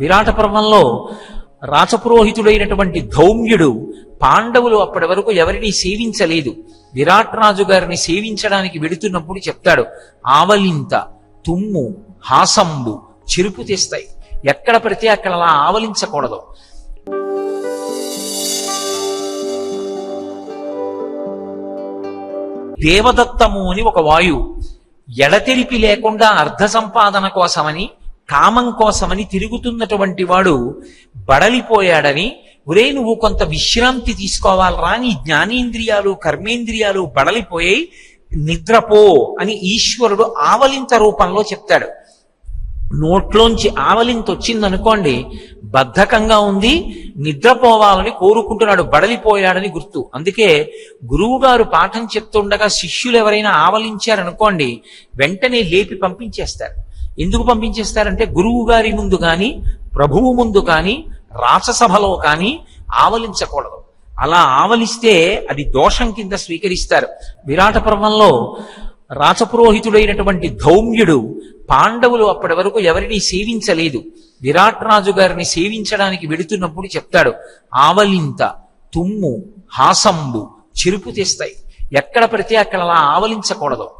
విరాట పర్వంలో రాచపురోహితుడైనటువంటి ధౌమ్యుడు పాండవులు అప్పటి వరకు ఎవరిని సేవించలేదు. విరాట్ రాజు గారిని సేవించడానికి వెడుతున్నప్పుడు చెప్తాడు ఆవలింత తుమ్ము హాసంబు చెరుపు తెస్తాయి. ఎక్కడ పడితే అక్కడ అలా ఆవలించకూడదు. దేవదత్తము అని ఒక వాయువు ఎడతెరిపి లేకుండా అర్ధ సంపాదన కోసమని కామం కోసమని తిరుగుతున్నటువంటి వాడు బడలిపోయాడని ఒరే నువ్వు కొంత విశ్రాంతి తీసుకోవాలరా నీ జ్ఞానేంద్రియాలు కర్మేంద్రియాలు బడలిపోయాయి నిద్రపో అని ఈశ్వరుడు ఆవలింత రూపంలో చెప్తాడు. నోట్లోంచి ఆవలింత వచ్చిందనుకోండి బద్ధకంగా ఉంది నిద్రపోవాలని కోరుకుంటున్నాడు బడలిపోయాడని గుర్తు. అందుకే గురువు గారు పాఠం చెప్తుండగా శిష్యులు ఎవరైనా ఆవలించారనుకోండి వెంటనే లేపి పంపించేస్తారు. ఎందుకు పంపించేస్తారంటే గురువు గారి ముందు కానీ ప్రభువు ముందు కానీ రాససభలో కానీ ఆవలించకూడదు. అలా ఆవలిస్తే అది దోషం కింద స్వీకరిస్తారు. విరాట పర్వంలో రాచపురోహితుడైనటువంటి ధౌమ్యుడు పాండవులు అప్పటి వరకు ఎవరిని సేవించలేదు. విరాట్ రాజు గారిని సేవించడానికి వెడుతున్నప్పుడు చెప్తాడు ఆవలింత తుమ్ము హాసంబు చెరుపు తెస్తాయి. ఎక్కడ పడితే అక్కడ అలా ఆవలించకూడదు.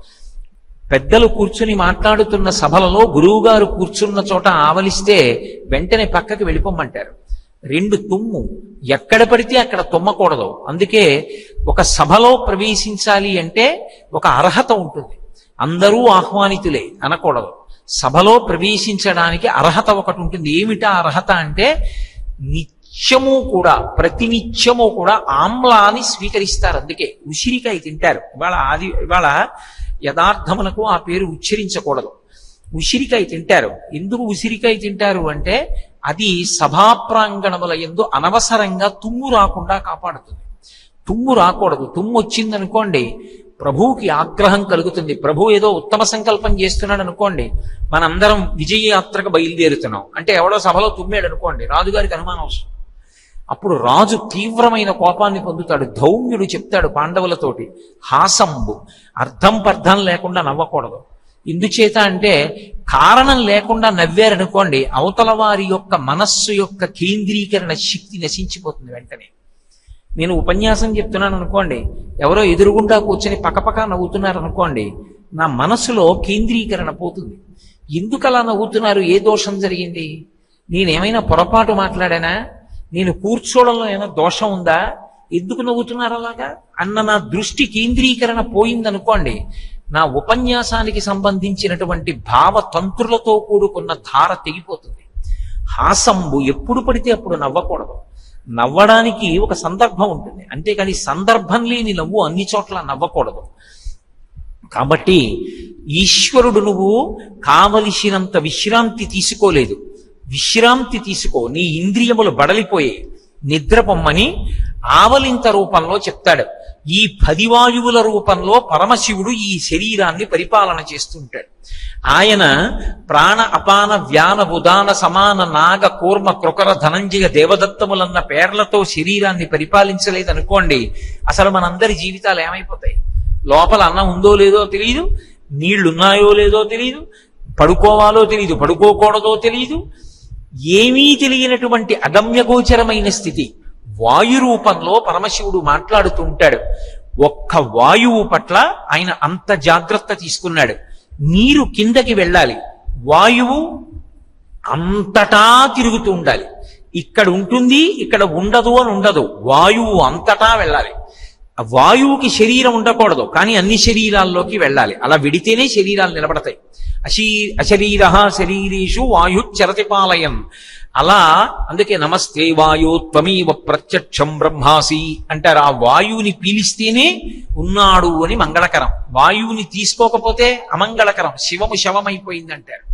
పెద్దలు కూర్చుని మాట్లాడుతున్న సభలలో గురువుగారు కూర్చున్న చోట ఆవలిస్తే వెంటనే పక్కకి వెళ్ళిపోమ్మంటారు రెండు తుమ్ము. ఎక్కడ పడితే అక్కడ తుమ్మకూడదు. అందుకే ఒక సభలో ప్రవేశించాలి అంటే ఒక అర్హత ఉంటుంది. అందరూ ఆహ్వానితులే అనకూడదు. సభలో ప్రవేశించడానికి అర్హత ఒకటి ఉంటుంది. ఏమిటా అర్హత అంటే నిత్యము కూడా ప్రతినిత్యము కూడా ఆమ్లాన్ని స్వీకరిస్తారు. అందుకే ఉసిరికాయ తింటారు. ఇవాళ ఆది ఇవాళ యథార్థమునకు ఆ పేరు ఉచ్చరించకూడదు. ఉసిరికాయ తింటారు. ఎందుకు ఉసిరికాయ తింటారు అంటే అది సభా ప్రాంగణముల ఎందు అనవసరంగా తుమ్ము రాకుండా కాపాడుతుంది. తుమ్ము రాకూడదు. తుమ్ము వచ్చిందనుకోండి ప్రభువుకి ఆగ్రహం కలుగుతుంది. ప్రభు ఏదో ఉత్తమ సంకల్పం చేస్తున్నాడు అనుకోండి మనందరం విజయయాత్రకు బయలుదేరుతున్నాం. అంటే ఎవడో సభలో తుమ్మాడు అనుకోండి రాజుగారికి అనుమానం వస్తుంది. అప్పుడు రాజు తీవ్రమైన కోపాన్ని పొందుతాడు. ధౌమ్యుడు చెప్తాడు పాండవులతోటి హాసంబు అర్థం పర్థం లేకుండా నవ్వకూడదు. ఎందుచేత అంటే కారణం లేకుండా నవ్వారనుకోండి అవతల వారి యొక్క మనస్సు యొక్క కేంద్రీకరణ శక్తి నశించిపోతుంది వెంటనే. నేను ఉపన్యాసం చెప్తున్నాను అనుకోండి ఎవరో ఎదురుగుండా కూర్చొని పక్కపక్క నవ్వుతున్నారు అనుకోండి నా మనసులో కేంద్రీకరణ పోతుంది. ఎందుకు అలా నవ్వుతున్నారు? ఏ దోషం జరిగింది? నేనేమైనా పొరపాటు మాట్లాడానా? నేను కూర్చోవడంలో ఏమైనా దోషం ఉందా? ఎందుకు నవ్వుతున్నారు అలాగా? అన్న నా దృష్టి కేంద్రీకరణ పోయిందనుకోండి నా ఉపన్యాసానికి సంబంధించినటువంటి భావతంత్రులతో కూడుకున్న ధార తెగిపోతుంది. హాసంబు ఎప్పుడు పడితే అప్పుడు నవ్వకూడదు. నవ్వడానికి ఒక సందర్భం ఉంటుంది. అంతేకాని సందర్భం లేని నవ్వు అన్ని చోట్ల నవ్వకూడదు. కాబట్టి ఈశ్వరుడు నువ్వు కావలసినంత విశ్రాంతి తీసుకోలేదు. విశ్రాంతి తీసుకో. నీ ఇంద్రియములు బడలిపోయే నిద్రపొమ్మని ఆవలింత రూపంలో చెప్తాడు. ఈ పదివాయువుల రూపంలో పరమశివుడు ఈ శరీరాన్ని పరిపాలన చేస్తుంటాడు. ఆయన ప్రాణ అపాన వ్యాన ఉదాన సమాన నాగ కూర్మ కృకర ధనంజయ దేవదత్తములన్న పేర్లతో శరీరాన్ని పరిపాలించలేదనుకోండి అసలు మనందరి జీవితాలు ఏమైపోతాయి? లోపల అన్నం ఉందో లేదో తెలియదు నీళ్ళున్నాయో లేదో తెలియదు పడుకోవాలో తెలియదు పడుకోకూడదో తెలియదు ఏమీ తెలియనటువంటి అగమ్యగోచరమైన స్థితి. వాయు రూపంలో పరమశివుడు మాట్లాడుతుంటాడు. ఒక్క వాయువు పట్ల ఆయన అంత జాగ్రత్త తీసుకున్నాడు. నీరు కిందకి వెళ్ళాలి. వాయువు అంతటా తిరుగుతూ ఉండాలి. ఇక్కడ ఉంటుంది ఇక్కడ ఉండదు అని ఉండదు. వాయువు అంతటా వెళ్ళాలి. ఆ వాయువుకి శరీరం ఉండకూడదు కానీ అన్ని శరీరాల్లోకి వెళ్ళాలి. అలా విడితేనే శరీరాలు నిలబడతాయి. అశీ అశరీర శరీరేషు వాయు చరతిపాలయం. అలా అందుకే నమస్తే వాయు త్వమీవ ప్రత్యక్షం బ్రహ్మాసి అంటారు. ఆ వాయువుని పీలిస్తేనే ఉన్నాడు అని మంగళకరం. వాయువుని తీసుకోకపోతే అమంగళకరం. శివము శవమైపోయింది అంటారు